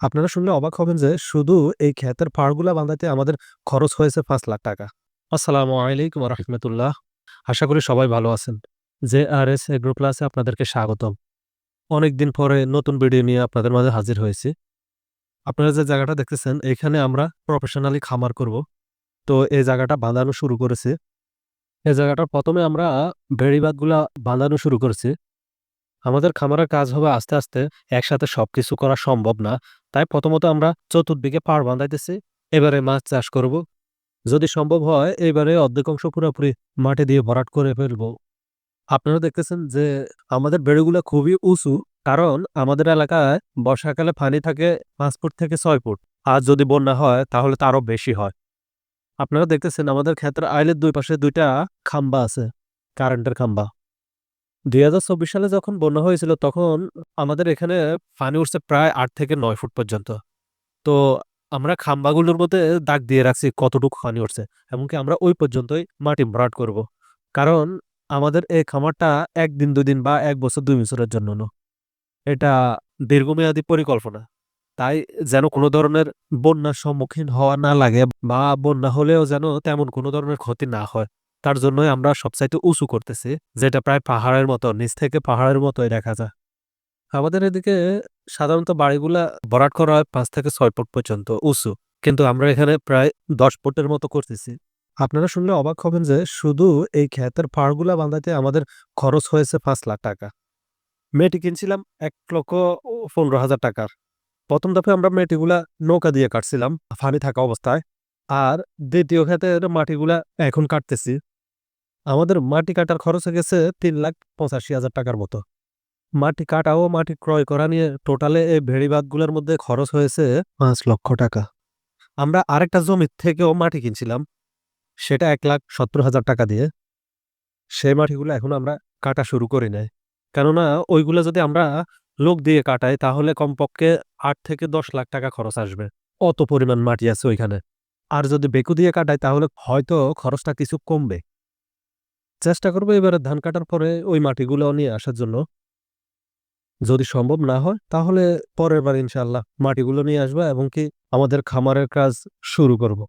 আপনারা শুনলে অবাক হবেন যে শুধু এই ক্ষেতের পাড়গুলা বাঁধাইতে আমাদের খরচ হয়েছে পাঁচ লাখ টাকা। আসসালামু আলাইকুম রহমতুল্লাহ। আশা করি সবাই ভালো আছেন। যে আর এস এগ্রো প্লাসে আপনাদেরকে স্বাগতম। অনেকদিন পরে নতুন ভিডিও নিয়ে আপনাদের মাঝে হাজির হয়েছি। আপনারা যে জায়গাটা দেখতেছেন, এখানে আমরা প্রফেশনালি খামার করব। তো এই জায়গাটা বাঁধানো শুরু করেছি। এই জায়গাটা প্রথমে আমরা বেড়িবাদগুলা বাঁধানো শুরু করেছি। আমাদের খামারের কাজ হবে আস্তে আস্তে একসাথে সবকিছু করা সম্ভব না। তাই প্রথমত আমরা চতুর্দিকে পাড় বাঁধাইতেছি, এবারে মাছ চাষ করব। যদি সম্ভব হয়, এবারে অর্ধেক অংশ পুরোপুরি মাটি দিয়ে ভরাট করে ফেলব। আপনারা দেখতেছেন যে আমাদের বেড়িগুলো খুবই উঁচু, কারণ আমাদের এলাকায় বর্ষাকালে পানি থাকে পাঁচ ফুট থেকে ছয় ফুট, আর যদি বন্যা হয়, তাহলে তো আরও বেশি হয়। আপনারা দেখতেছেন আমাদের ক্ষেত্রে আইলের দুই পাশে দুইটা খাম্বা আছে, কারেন্টের খাম্বা। দুই হাজার চব্বিশ সালে যখন বন্যা হয়েছিল, তখন আমাদের এখানে পানি উঠছে প্রায় আট থেকে নয় ফুট পর্যন্ত। তো আমরা খাম্বাগুলোর মধ্যে দাগ দিয়ে রাখছি কতটুকু পানি উঠছে, এমনকি আমরা ওই পর্যন্তই মাটি ভরাট করব। কারণ আমাদের এই খামারটা একদিন দুই দিন বা এক বছর, দুই বছরের জন্য না। এটা দীর্ঘমেয়াদী পরিকল্পনা। তাই যেন কোনো ধরনের বন্যার সম্মুখীন হওয়া না লাগে বা বন্যা হলেও যেন তেমন কোনো ধরনের ক্ষতি না হয়। তার জন্যই আমরা সবচাইতে উঁচু করতেছি, যেটা প্রায় পাহাড়ের মতো, নিচ থেকে পাহাড়ের মতোই দেখা যায়। আমাদের এদিকে সাধারণত বাড়িগুলা বরাট করা হয় পাঁচ থেকে ছয় ফুট পর্যন্ত উঁচু, কিন্তু আমরা এখানে প্রায় দশ ফুটের মতো করতেছি। আপনারা শুনলে অবাক হবেন যে শুধু এই ক্ষেতের পাহাড়গুলা বাঁধাইতে আমাদের খরচ হয়েছে পাঁচ লাখ টাকা। মেয়েটি কিনছিলাম এক লক্ষ পনেরো হাজার টাকার। প্রথম দফে আমরা মেয়েটিগুলা নৌকা দিয়ে কাটছিলাম পানি থাকা অবস্থায়। আর দ্বিতীয় ক্ষেতের মাটিগুলা এখন কাটতেছি, আমাদের মাটি কাটার খরচ হয়ে গেছে তিন লাখ পঁচাশি হাজার টাকার মতো। মাটি কাটা ও মাটি ক্রয় করা নিয়ে টোটালে এই ভেড়িবাদগুলোর মধ্যে খরচ হয়েছে পাঁচ লক্ষ টাকা। আমরা আরেকটা জমি থেকেও মাটি কিনছিলাম, সেটা এক লাখ সত্তর হাজার টাকা দিয়ে। সেই মাটিগুলো এখন আমরা কাটা শুরু করি নাই। কেননা ওইগুলো যদি আমরা লোক দিয়ে কাটাই, তাহলে কমপক্ষে আট থেকে দশ লাখ টাকা খরচ আসবে। অত পরিমাণ মাটি আছে ওইখানে। আর যদি বেকু দিয়ে কাটায় তাহলে হয়তো খরচটা কিছু কমবে। চেষ্টা করব এবারে ধান কাটার পরে ওই মাটিগুলো নিয়ে আসার জন্য। যদি সম্ভব না হয়, তাহলে পরের বার ইনশাল্লাহ মাটিগুলো নিয়ে আসব এবং কি আমাদের খামারের কাজ শুরু করব।